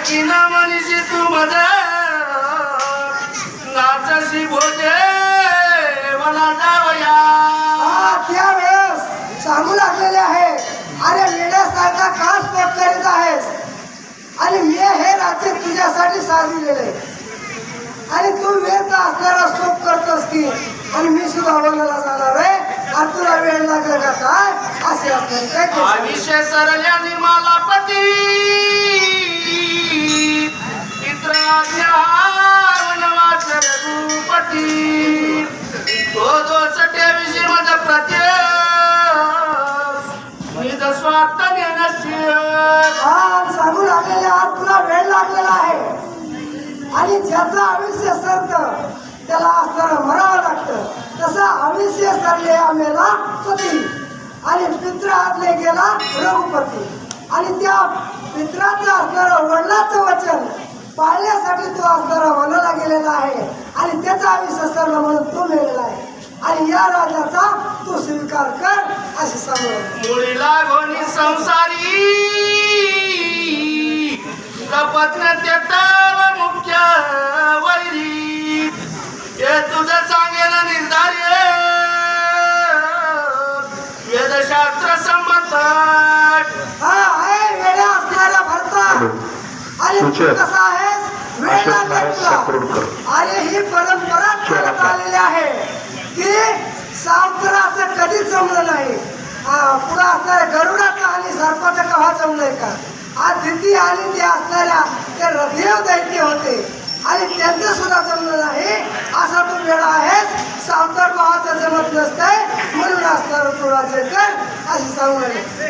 ना मनीषी तू मज नाचशी भोजे मला जावया. त्यावेळेस सांगू लागलेले आहे. अरे वेड्यासारखा का स्पोक करीत आहेस. आणि मी हे राज्य तुझ्यासाठी साधलेले आणि तू वेळ असणारा स्टोप करतोस की आणि मी सुद्धा बोलायला जाणार आहे. आणि तुला वेळ लागला का काय? असे असणार काय? आयुष्य सरल्या निर्मला पती. वनवास रघुपती तो दोष ठेविशी माझा प्रत्यय निज स्वार्थ नेनशी हा आणि सांगू लागलेले आज तुला वेळ लागलेला आहे. आणि ज्याचं आयुष्य सरतं त्याला असणारं मरावं लागतं. तसं आयुष्य सरले आम्हाला पती. आणि पित्र आतले गेला रघुपती. आणि त्या पित्राचं असणारं वडिलाचं वचन. पाळण्यासाठी तो असणारा वनाला गेलेला आहे. आणि त्याचं आयुष्य सरलं म्हणून तो मेलेला आहे. आणि या राजाचा तू स्वीकार कर असे सांगू. मुळीला घोणी संसारी. मुख्य वैरी. हे तुझं सांगेन निर्धार्य. वेदशास्त्र संमत हा आहे वेड्या असणारा भरता वेळ अशोक तुला. साखरोडकर. आणि ही परंपरा चालत चला. आलेली आहे. की सावकाराचं कधीच जमलं नाही. हा, पुढं असणाऱ्या गरुडाचं आणि सर्पाचं कव्हा जमलंय का? आज दिती आणि ते असणाऱ्या ते रथेव दैत्य होते. आणि त्यांचं सुद्धा जमलं नाही. असा तू वेळा आहेस सावकार भावाचं जमत नसतंय. म्हणून असणार तुळाचे कर असे सांगू इति